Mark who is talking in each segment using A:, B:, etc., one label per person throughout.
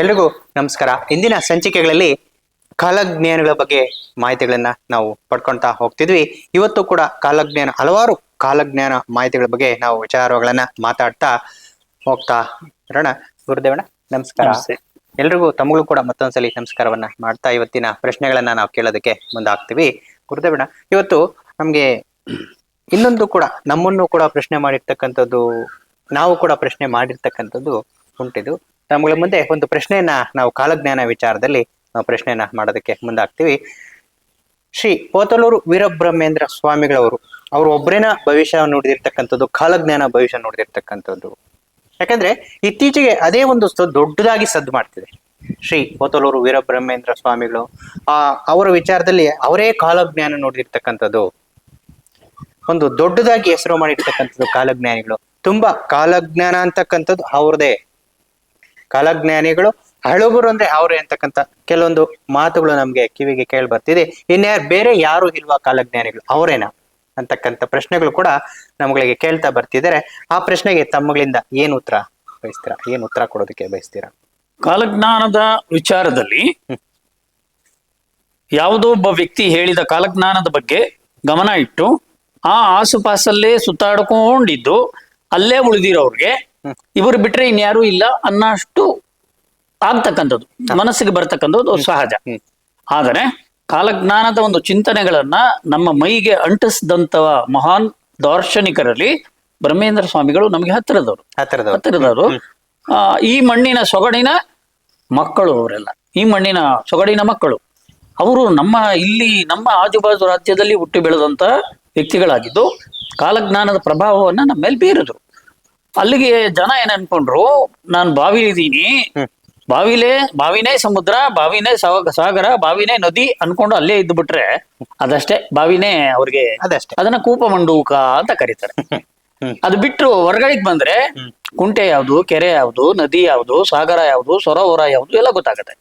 A: ಎಲ್ರಿಗೂ ನಮಸ್ಕಾರ. ಇಂದಿನ ಸಂಚಿಕೆಗಳಲ್ಲಿ ಕಾಲಜ್ಞಾನಗಳ ಬಗ್ಗೆ ಮಾಹಿತಿಗಳನ್ನ ನಾವು ಪಡ್ಕೊಳ್ತಾ ಹೋಗ್ತಿದ್ವಿ. ಇವತ್ತು ಕೂಡ ಕಾಲಜ್ಞಾನ ಹಲವಾರು ಕಾಲಜ್ಞಾನ ಮಾಹಿತಿಗಳ ಬಗ್ಗೆ ನಾವು ವಿಚಾರಗಳನ್ನ ಮಾತಾಡ್ತಾ ಹೋಗ್ತಾ ಇರೋಣ. ಗುರುದೇವಣ್ಣ ನಮಸ್ಕಾರ. ಎಲ್ರಿಗೂ ತಮಗೂ ಕೂಡ ಮತ್ತೊಂದ್ಸಲಿ ನಮಸ್ಕಾರವನ್ನ ಮಾಡ್ತಾ ಇವತ್ತಿನ ಪ್ರಶ್ನೆಗಳನ್ನ ನಾವು ಕೇಳೋದಕ್ಕೆ ಮುಂದಾಗ್ತೀವಿ. ಗುರುದೇವಣ್ಣ ಇವತ್ತು ನಮ್ಗೆ ಇನ್ನೊಂದು ಕೂಡ ನಮ್ಮನ್ನು ಕೂಡ ಪ್ರಶ್ನೆ ಮಾಡಿರ್ತಕ್ಕಂಥದ್ದು ನಾವು ಕೂಡ ಪ್ರಶ್ನೆ ಮಾಡಿರ್ತಕ್ಕಂಥದ್ದು ಉಂಟಿದು. ತಮ್ಮಗಳ ಮುಂದೆ ಒಂದು ಪ್ರಶ್ನೆಯನ್ನ ನಾವು ಕಾಲಜ್ಞಾನ ವಿಚಾರದಲ್ಲಿ ನಾವು ಪ್ರಶ್ನೆಯನ್ನ ಮಾಡೋದಕ್ಕೆ ಮುಂದಾಗ್ತೀವಿ. ಶ್ರೀ ಪೋತಲೂರು ವೀರಬ್ರಹ್ಮೇಂದ್ರ ಸ್ವಾಮಿಗಳವರು, ಅವರು ಒಬ್ಬರೇನ ಭವಿಷ್ಯ ನೋಡಿದಿರ್ತಕ್ಕಂಥದ್ದು, ಕಾಲಜ್ಞಾನ ಭವಿಷ್ಯ ನೋಡಿದಿರ್ತಕ್ಕಂಥದ್ದು. ಯಾಕಂದ್ರೆ ಇತ್ತೀಚೆಗೆ ಅದೇ ಒಂದು ದೊಡ್ಡದಾಗಿ ಸದ್ದು ಮಾಡ್ತಿದೆ. ಶ್ರೀ ಪೋತಲೂರು ವೀರಬ್ರಹ್ಮೇಂದ್ರ ಸ್ವಾಮಿಗಳು, ಆ, ಅವರ ವಿಚಾರದಲ್ಲಿ ಅವರೇ ಕಾಲಜ್ಞಾನ ನೋಡಿರ್ತಕ್ಕಂಥದ್ದು ಒಂದು ದೊಡ್ಡದಾಗಿ ಹೆಸರು ಮಾಡಿರ್ತಕ್ಕಂಥದ್ದು ಕಾಲಜ್ಞಾನಿಗಳು. ತುಂಬಾ ಕಾಲಜ್ಞಾನ ಅಂತಕ್ಕಂಥದ್ದು ಅವ್ರದೇ ಕಾಲಜ್ಞಾನಿಗಳು ಹಳುಬರು ಅಂದ್ರೆ ಅವರೇ ಅಂತಕ್ಕಂಥ ಕೆಲವೊಂದು ಮಾತುಗಳು ನಮ್ಗೆ ಕಿವಿಗೆ ಕೇಳಿ ಬರ್ತಿದೆ. ಇನ್ಯಾರು ಬೇರೆ ಯಾರು ಇಲ್ವಾ ಕಾಲಜ್ಞಾನಿಗಳು? ಅವರೇನಾ? ಅಂತಕ್ಕಂಥ ಪ್ರಶ್ನೆಗಳು ಕೂಡ ನಮ್ಗಳಿಗೆ ಕೇಳ್ತಾ ಬರ್ತಿದ್ದಾರೆ. ಆ ಪ್ರಶ್ನೆಗೆ ತಮ್ಮಗಳಿಂದ ಏನ್ ಉತ್ತರ ಬಯಸ್ತೀರಾ? ಏನ್ ಉತ್ತರ ಕೊಡೋದಕ್ಕೆ ಬಯಸ್ತೀರಾ?
B: ಕಾಲಜ್ಞಾನದ ವಿಚಾರದಲ್ಲಿ ಯಾವುದೋ ಒಬ್ಬ ವ್ಯಕ್ತಿ ಹೇಳಿದ ಕಾಲಜ್ಞಾನದ ಬಗ್ಗೆ ಗಮನ ಇಟ್ಟು ಆ ಆಸುಪಾಸಲ್ಲೇ ಸುತ್ತಾಡ್ಕೊಂಡಿದ್ದು ಅಲ್ಲೇ ಉಳಿದಿರೋರ್ಗೆ ಇವರು ಬಿಟ್ರೆ ಇನ್ಯಾರೂ ಇಲ್ಲ ಅನ್ನಷ್ಟು ಆಗ್ತಕ್ಕಂಥದ್ದು ಮನಸ್ಸಿಗೆ ಬರ್ತಕ್ಕಂಥದ್ದು ಸಹಜ. ಆದರೆ ಕಾಲಜ್ಞಾನದ ಒಂದು ಚಿಂತನೆಗಳನ್ನ ನಮ್ಮ ಮೈಗೆ ಅಂಟಿಸಿದಂತ ಮಹಾನ್ ದಾರ್ಶನಿಕರಲ್ಲಿ ಬ್ರಹ್ಮೇಂದ್ರ ಸ್ವಾಮಿಗಳು ನಮಗೆ ಹತ್ತಿರದವರು.
A: ಹತ್ತಿರದವ್ರು.
B: ಈ ಮಣ್ಣಿನ ಸೊಗಡಿನ ಮಕ್ಕಳು ಅವರೆಲ್ಲ ಈ ಮಣ್ಣಿನ ಸೊಗಡಿನ ಮಕ್ಕಳು ಅವರು ನಮ್ಮ ಇಲ್ಲಿ ನಮ್ಮ ಆಜುಬಾಜು ರಾಜ್ಯದಲ್ಲಿ ಹುಟ್ಟಿ ಬೆಳೆದಂತ ವ್ಯಕ್ತಿಗಳಾಗಿದ್ದು ಕಾಲಜ್ಞಾನದ ಪ್ರಭಾವವನ್ನ ನಮ್ಮ ಮೇಲೆ ಬೀರಿದ್ರು. ಅಲ್ಲಿಗೆ ಜನ ಏನ್ ಅನ್ಕೊಂಡ್ರು ನಾನು ಬಾವಿ ಇದ್ದೀನಿ.
A: ಹ್ಮ್.
B: ಬಾವಿಲೇ ಬಾವಿನೇ ಸಮುದ್ರ ಬಾವಿನೇ ಸಾಗ- ಸಾಗರ ಬಾವಿನೇ ನದಿ ಅನ್ಕೊಂಡು ಅಲ್ಲೇ ಇದ್ದು ಬಿಟ್ರೆ ಅದಷ್ಟೇ ಬಾವಿನೇ ಅವ್ರಿಗೆ
A: ಅದಷ್ಟೇ.
B: ಅದನ್ನ ಕೂಪ ಮಂಡೂಕ ಅಂತ ಕರೀತಾರೆ. ಅದು ಬಿಟ್ಟು ಹೊರಗಡೆಗೆ ಬಂದ್ರೆ ಕುಂಟೆ ಯಾವ್ದು ಕೆರೆ ಯಾವ್ದು ನದಿ ಯಾವ್ದು ಸಾಗರ ಯಾವ್ದು ಸರೋವರ ಯಾವ್ದು ಎಲ್ಲ ಗೊತ್ತಾಗತ್ತೆ.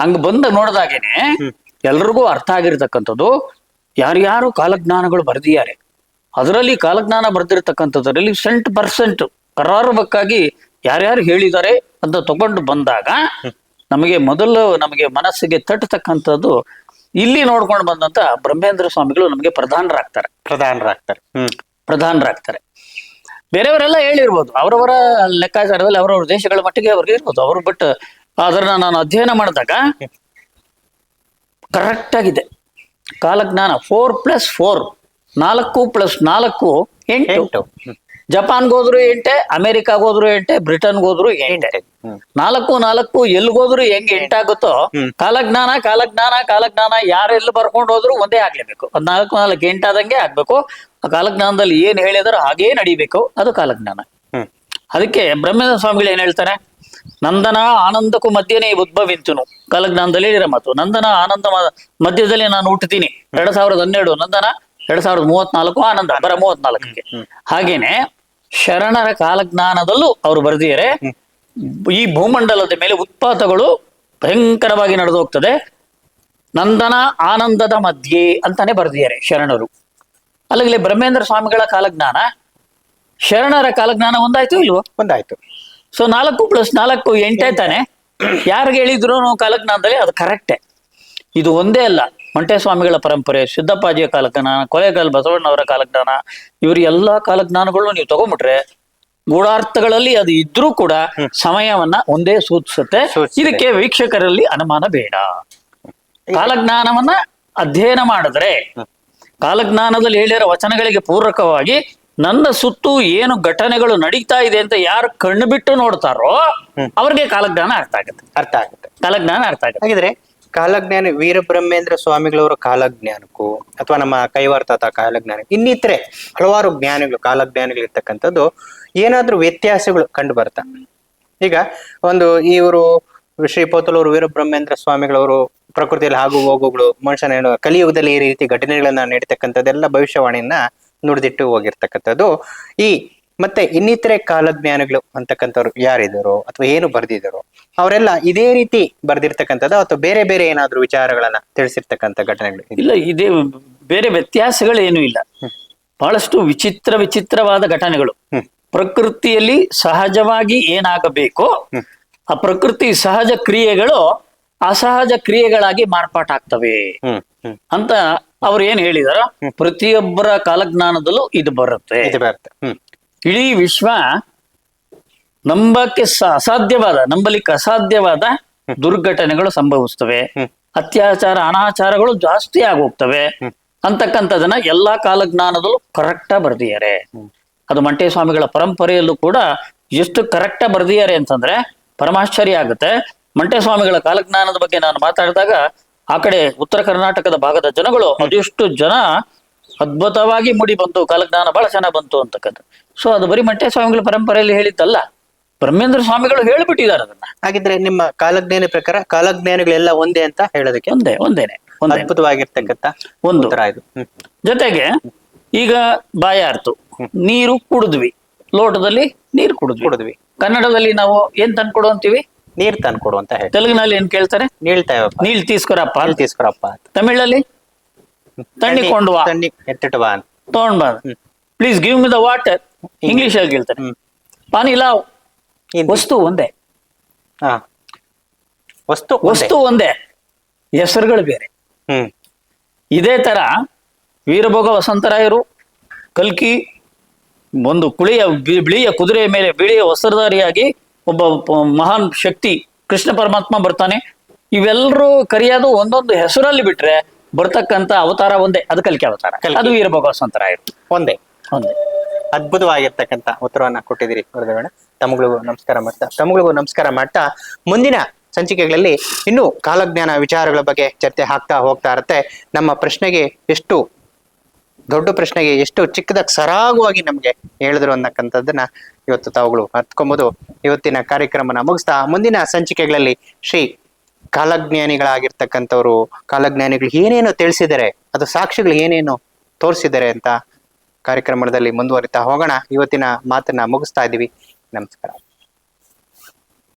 B: ಹಂಗ ಬಂದು ನೋಡಿದಾಗೇನೆ ಎಲ್ರಿಗೂ ಅರ್ಥ ಆಗಿರ್ತಕ್ಕಂಥದ್ದು ಯಾರ್ಯಾರು ಕಾಲಜ್ಞಾನಗಳು ಬರೆದಿದ್ದಾರೆ. ಅದರಲ್ಲಿ ಕಾಲಜ್ಞಾನ ಬರ್ದಿರ್ತಕ್ಕಂಥದ್ರಲ್ಲಿ ಸೆಂಟ್ ಪರ್ಸೆಂಟ್ ಕರಾರುಬಕ್ಕಾಗಿ ಯಾರ್ಯಾರು ಹೇಳಿದ್ದಾರೆ ಅಂತ ತಗೊಂಡು ಬಂದಾಗ ನಮಗೆ ಮೊದಲು ನಮಗೆ ಮನಸ್ಸಿಗೆ ತಟ್ಟತಕ್ಕಂಥದ್ದು ಇಲ್ಲಿ ನೋಡ್ಕೊಂಡು ಬಂದಂತ ಬ್ರಹ್ಮೇಂದ್ರ ಸ್ವಾಮಿಗಳು ನಮಗೆ ಪ್ರಧಾನರಾಗ್ತಾರೆ.
A: ಪ್ರಧಾನರಾಗ್ತಾರೆ. ಹ್ಮ್.
B: ಪ್ರಧಾನರಾಗ್ತಾರೆ. ಬೇರೆಯವರೆಲ್ಲ ಹೇಳಿರ್ಬೋದು. ಅವರವರ ಲೆಕ್ಕಾಚಾರದಲ್ಲಿ ಅವರವರ ದೇಶಗಳ ಮಟ್ಟಿಗೆ ಅವ್ರಿಗೆ ಇರ್ಬೋದು. ಅವರು ಬಟ್ ಅದನ್ನ ನಾನು ಅಧ್ಯಯನ ಮಾಡಿದಾಗ ಕರೆಕ್ಟ್ ಆಗಿದೆ. ಕಾಲಜ್ಞಾನ ಫೋರ್ ಪ್ಲಸ್ ಫೋರ್ ನಾಲ್ಕು ಪ್ಲಸ್ ನಾಲ್ಕು ಎಂಟು. ಜಪಾನ್ಗೆ ಹೋದ್ರು ಎಂಟೆ ಅಮೆರಿಕಾಗ್ ಹೋದ್ರು ಎಂಟೆ ಬ್ರಿಟನ್ಗೆ ಹೋದ್ರು ಎಂಟೆ. ನಾಲ್ಕು ನಾಲ್ಕು ಎಲ್ಗೋದ್ರು ಹೆಂಗ್ ಎಂಟಾಗುತ್ತೋ. ಕಾಲಜ್ಞಾನ ಕಾಲಜ್ಞಾನ ಕಾಲಜ್ಞಾನ ಯಾರೆಲ್ಲಿ ಬರ್ಕೊಂಡು ಹೋದ್ರು ಒಂದೇ ಆಗ್ಲೇಬೇಕು. ಅದ್ ನಾಲ್ಕು ನಾಲ್ಕು ಎಂಟಾದಂಗೆ ಆಗ್ಬೇಕು. ಆ ಕಾಲಜ್ಞಾನದಲ್ಲಿ ಏನ್ ಹೇಳಿದ್ರು ಹಾಗೇ ನಡಿಬೇಕು. ಅದು ಕಾಲಜ್ಞಾನ. ಅದಕ್ಕೆ ಬ್ರಹ್ಮೇಂದ್ರ ಸ್ವಾಮಿಗಳು ಏನ್ ಹೇಳ್ತಾರೆ? ನಂದನ ಆನಂದಕ್ಕೂ ಮಧ್ಯನೇ ಉದ್ಭವಿಂತುನು. ಕಾಲಜ್ಞಾನದಲ್ಲಿ ಹೇಳಿರೋ ಮಾತು ನಂದನ ಆನಂದ ಮಧ್ಯದಲ್ಲಿ ನಾನು ಹುಟ್ಟುತ್ತೀನಿ ಎರಡ್ ಸಾವಿರದ ಹನ್ನೆರಡು. ನಂದನ ಎರಡ್ ಸಾವಿರದ ಮೂವತ್ನಾಲ್ಕು ಆನಂದ ಬರ ಮೂವತ್ನಾಲ್ಕಕ್ಕೆ. ಹಾಗೇನೆ ಶರಣರ ಕಾಲಜ್ಞಾನದಲ್ಲೂ ಅವರು ಬರೆದಿದ್ದಾರೆ. ಈ ಭೂಮಂಡಲದ ಮೇಲೆ ಉತ್ಪಾತಗಳು ಭಯಂಕರವಾಗಿ ನಡೆದು ಹೋಗ್ತದೆ. ನಂದನ ಆನಂದದ ಮಧ್ಯೆ ಅಂತಾನೆ ಬರೆದಿದ್ದಾರೆ ಶರಣರು. ಅಲ್ಲಿಗೆ ಬ್ರಹ್ಮೇಂದ್ರ ಸ್ವಾಮಿಗಳ ಕಾಲಜ್ಞಾನ. ಶರಣರ ಕಾಲಜ್ಞಾನ ಒಂದಾಯ್ತು ಇಲ್ವೋ?
A: ಒಂದಾಯ್ತು.
B: ಸೊ ನಾಲ್ಕು ಪ್ಲಸ್ ನಾಲ್ಕು ಎಂಟೇ ತಾನೆ. ಯಾರಿಗೆ ಹೇಳಿದ್ರು ಕಾಲಜ್ಞಾನದಲ್ಲಿ ಅದು ಕರೆಕ್ಟೇ ಇದು ಒಂದೇ ಅಲ್ಲ. ಮಂಟೇಸ್ವಾಮಿಗಳ ಪರಂಪರೆ ಸಿದ್ದಪ್ಪಾಜಿಯ ಕಾಲಜ್ಞಾನ ಕೊಲೆಗಲ್ ಬಸವಣ್ಣವರ ಕಾಲಜ್ಞಾನ ಇವ್ರ ಎಲ್ಲಾ ಕಾಲಜ್ಞಾನಗಳು ನೀವು ತಗೊಂಡ್ಬಿಟ್ರೆ ಗೂಢಾರ್ಥಗಳಲ್ಲಿ ಅದು ಇದ್ರೂ ಕೂಡ ಸಮಯವನ್ನ ಒಂದೇ ಸೂಚಿಸುತ್ತೆ.
A: ಸೂಚಿಸುತ್ತೆ.
B: ಇದಕ್ಕೆ ವೀಕ್ಷಕರಲ್ಲಿ ಅನುಮಾನ ಬೇಡ. ಕಾಲಜ್ಞಾನವನ್ನ ಅಧ್ಯಯನ ಮಾಡಿದ್ರೆ ಕಾಲಜ್ಞಾನದಲ್ಲಿ ಹೇಳಿರೋ ವಚನಗಳಿಗೆ ಪೂರಕವಾಗಿ ನನ್ನ ಸುತ್ತು ಏನು ಘಟನೆಗಳು ನಡೀತಾ ಇದೆ ಅಂತ ಯಾರು ಕಣ್ಣು ಬಿಟ್ಟು ನೋಡ್ತಾರೋ ಅವ್ರಿಗೆ ಕಾಲಜ್ಞಾನ ಅರ್ಥ ಆಗುತ್ತೆ.
A: ಅರ್ಥ ಆಗುತ್ತೆ.
B: ಕಾಲಜ್ಞಾನ ಅರ್ಥ ಆಗುತ್ತೆ.
A: ಹಾಗಿದ್ರೆ ಕಾಲಜ್ಞಾನಿ, ವೀರಬ್ರಹ್ಮೇಂದ್ರ ಸ್ವಾಮಿಗಳವರ ಕಾಲಜ್ಞಾನಕ್ಕೂ ಅಥವಾ ನಮ್ಮ ಕೈವಾರ್ತಾತ ಕಾಲಜ್ಞಾನ ಇನ್ನಿತರೆ ಹಲವಾರು ಜ್ಞಾನಿಗಳು ಕಾಲಜ್ಞಾನಿಗಳು ಇರ್ತಕ್ಕಂಥದ್ದು ಏನಾದ್ರೂ ವ್ಯತ್ಯಾಸಗಳು ಕಂಡು ಬರ್ತಾ. ಈಗ ಒಂದು ಇವರು ಶ್ರೀ ಪೋತಲೂರು ವೀರಬ್ರಹ್ಮೇಂದ್ರ ಸ್ವಾಮಿಗಳವರು ಪ್ರಕೃತಿಯಲ್ಲಿ ಆಗು ಹೋಗುಗಳು, ಮನುಷ್ಯನ ಕಲಿಯುಗದಲ್ಲಿ ಈ ರೀತಿ ಘಟನೆಗಳನ್ನ ನೀಡ್ತಕ್ಕಂಥದ್ದೆಲ್ಲ ಭವಿಷ್ಯವಾಣಿಯನ್ನ ನುಡಿದಿಟ್ಟು ಹೋಗಿರ್ತಕ್ಕಂಥದ್ದು ಈ ಮತ್ತೆ ಇನ್ನಿತರೆ ಕಾಲಜ್ಞಾನಗಳು ಅಂತಕ್ಕಂಥವ್ರು ಯಾರಿದ್ದಾರೋ ಅಥವಾ ಏನು ಬರ್ದಿದ್ದಾರೋ ಅವರೆಲ್ಲ ಇದೇ ರೀತಿ ಬರ್ದಿರ್ತಕ್ಕಂಥದ್ದು ಅಥವಾ ಬೇರೆ ಬೇರೆ ಏನಾದ್ರು ವಿಚಾರಗಳನ್ನ ತಿಳಿಸಿರ್ತಕ್ಕಂಥ ಘಟನೆಗಳು
B: ಇಲ್ಲ ಇದೇ ಬೇರೆ ವ್ಯತ್ಯಾಸಗಳೇನು ಇಲ್ಲ. ಬಹಳಷ್ಟು ವಿಚಿತ್ರ ವಿಚಿತ್ರವಾದ ಘಟನೆಗಳು. ಪ್ರಕೃತಿಯಲ್ಲಿ ಸಹಜವಾಗಿ ಏನಾಗಬೇಕೋ ಆ ಪ್ರಕೃತಿ ಸಹಜ ಕ್ರಿಯೆಗಳು ಅಸಹಜ ಕ್ರಿಯೆಗಳಾಗಿ ಮಾರ್ಪಾಟಾಗ್ತವೆ ಅಂತ ಅವ್ರು ಏನ್ ಹೇಳಿದಾರ ಪ್ರತಿಯೊಬ್ಬರ ಕಾಲಜ್ಞಾನದಲ್ಲೂ ಇದು ಬರುತ್ತೆ. ಇಡೀ ವಿಶ್ವ ನಂಬಕ್ಕೆ ಅಸಾಧ್ಯವಾದ ನಂಬಲಿಕ್ಕೆ ಅಸಾಧ್ಯವಾದ ದುರ್ಘಟನೆಗಳು ಸಂಭವಿಸ್ತವೆ. ಅತ್ಯಾಚಾರ ಅನಾಚಾರಗಳು ಜಾಸ್ತಿ ಆಗೋಗ್ತವೆ. ಅಂತಕ್ಕಂಥದನ್ನ ಎಲ್ಲಾ ಕಾಲಜ್ಞಾನದಲ್ಲೂ ಕರೆಕ್ಟಾ ಬರ್ದಿದ್ದಾರೆ. ಅದು ಮಂಟೆ ಸ್ವಾಮಿಗಳ ಪರಂಪರೆಯಲ್ಲೂ ಕೂಡ ಎಷ್ಟು ಕರೆಕ್ಟಾ ಬರ್ದಿದ್ದಾರೆ ಅಂತಂದ್ರೆ ಪರಮಾಶ್ಚರ್ಯ ಆಗುತ್ತೆ. ಮಂಟೆ ಸ್ವಾಮಿಗಳ ಕಾಲಜ್ಞಾನದ ಬಗ್ಗೆ ನಾನು ಮಾತಾಡಿದಾಗ ಆ ಕಡೆ ಉತ್ತರ ಕರ್ನಾಟಕದ ಭಾಗದ ಜನಗಳು ಅದೆಷ್ಟು ಜನ ಅದ್ಭುತವಾಗಿ ಮೂಡಿ ಬಂತು ಕಾಲಜ್ಞಾನ ಬಹಳ ಚೆನ್ನಾಗಿ ಬಂತು ಅಂತಕ್ಕಂಥ ಸೊ ಅದು ಬರೀ ಮಂಟೆ ಸ್ವಾಮಿಗಳ ಪರಂಪರೆಯಲ್ಲಿ ಹೇಳಿದ್ದಲ್ಲ. ಬ್ರಹ್ಮೇಂದ್ರ ಸ್ವಾಮಿಗಳು ಹೇಳಿಬಿಟ್ಟಿದ್ದಾರೆ ಅದನ್ನ.
A: ಹಾಗಿದ್ರೆ ನಿಮ್ಮ ಕಾಲಜ್ಞಾನ ಪ್ರಕಾರ ಕಾಲಜ್ಞಾನಗಳೆಲ್ಲ ಒಂದೇ ಅಂತ ಹೇಳೋದಕ್ಕೆ?
B: ಒಂದೇ ಒಂದೇನೆ
A: ಅದ್ಭುತವಾಗಿರ್ತಕ್ಕಂಥ
B: ಒಂದು.
A: ಇದು
B: ಜೊತೆಗೆ ಈಗ ಬಾಯಾರ್ತು. ನೀರು ಕುಡಿದ್ವಿ. ಲೋಟದಲ್ಲಿ ನೀರು ಕುಡಿದ್ವಿ.
A: ಕುಡಿದ್ವಿ.
B: ಕನ್ನಡದಲ್ಲಿ ನಾವು ಏನ್ ತಂದ್ಕೊಡು ಅಂತೀವಿ?
A: ನೀರ್ ತಂದ್ಕೊಡು ಅಂತ
B: ತೆಲುಗಿನಲ್ಲಿ ಏನ್ ಕೇಳ್ತಾರೆ?
A: ನೀಳ್ತಾಯಪ್ಪ
B: ನೀಳ್ ತೀಸ್ಕೊರಪ್ಪ
A: ತೀಸ್ಕೊರಪ್ಪ
B: ತಮಿಳಲ್ಲಿ? ತಣ್ಣಿ ಕೊಂಡು ಬಾ.
A: ತಣ್ಣಿ ಎತ್ತಿಟ್ಟು ಬಾ ಅಂತ.
B: ತಗೊಂಡ್ ಬಾ. Please give me the water English ಅಲ್ಲಿ ಹೇಳ್ತಾರೆ
A: ಇಲ್ಲ
B: ವಸ್ತು ಒಂದೇ.
A: ಹಾ. ವಸ್ತು ಒಂದೇ.
B: ವಸ್ತು ಒಂದೇ. ಹೆಸರುಗಳು ಬೇರೆ.
A: ಹ್ಮ್.
B: ಇದೇ ತರ ವೀರಭೋಗ ವಸಂತರಾಯರು ಕಲ್ಕಿ ಒಂದು ಕುಳಿಯ ಬಿ- ಬಿಳಿಯ ಕುದುರೆಯ ಮೇಲೆ ಬಿಳಿಯ ವಸ್ತ್ರಧಾರಿಯಾಗಿ ಒಬ್ಬ ಮಹಾನ್ ಶಕ್ತಿ ಕೃಷ್ಣ ಪರಮಾತ್ಮ ಬರ್ತಾನೆ. ಇವೆಲ್ಲರೂ ಕರೆಯೋದು ಒಂದೊಂದು ಹೆಸರಲ್ಲಿ ಬಿಟ್ರೆ ಬರ್ತಕ್ಕಂತ ಅವತಾರ ಒಂದೇ ಅದು ಕಲಿಕೆ ಅವತಾರ.
A: ಅದು
B: ಅದು ವೀರಭೋಗ ಇರುತ್ತೆ
A: ಒಂದೇ.
B: ಒಂದೇ.
A: ಅದ್ಭುತವಾಗಿರ್ತಕ್ಕಂಥ ಉತ್ತರವನ್ನ ಕೊಟ್ಟಿದ್ದೀರಿ ಮೇಡಮ್ ತಮಗಳಿಗೂ ನಮಸ್ಕಾರ ಮಾಡ್ತಾ ತಮಗಳಿಗೂ ನಮಸ್ಕಾರ ಮಾಡ್ತಾ ಮುಂದಿನ ಸಂಚಿಕೆಗಳಲ್ಲಿ ಇನ್ನೂ ಕಾಲಜ್ಞಾನ ವಿಚಾರಗಳ ಬಗ್ಗೆ ಚರ್ಚೆ ಹಾಕ್ತಾ ಹೋಗ್ತಾ ಇರುತ್ತೆ. ನಮ್ಮ ಪ್ರಶ್ನೆಗೆ ಎಷ್ಟು ದೊಡ್ಡ ಪ್ರಶ್ನೆಗೆ ಎಷ್ಟು ಚಿಕ್ಕದಾಗಿ ಸರಾಗವಾಗಿ ನಮ್ಗೆ ಹೇಳಿದ್ರು ಅನ್ನಕ್ಕಂಥದ್ದನ್ನ ಇವತ್ತು ತಾವುಗಳು ಅರ್ತ್ಕೊಂಬೋದು. ಇವತ್ತಿನ ಕಾರ್ಯಕ್ರಮನ ಮುಗಿಸ್ತಾ ಮುಂದಿನ ಸಂಚಿಕೆಗಳಲ್ಲಿ ಶ್ರೀ ಕಾಲಜ್ಞಾನಿಗಳಾಗಿರ್ತಕ್ಕಂಥವ್ರು, ಕಾಲಜ್ಞಾನಿಗಳು ಏನೇನು ತಿಳಿಸಿದ್ದಾರೆ ಅದು ಸಾಕ್ಷಿಗಳು ಏನೇನು ತೋರಿಸಿದ್ದಾರೆ ಅಂತ ಕಾರ್ಯಕ್ರಮದಲ್ಲಿ ಮುಂದುವರಿತಾ ಹೋಗೋಣ. ಇವತ್ತಿನ ಮಾತನ್ನ ಮುಗಿಸ್ತಾ ಇದ್ದೀವಿ. ನಮಸ್ಕಾರ.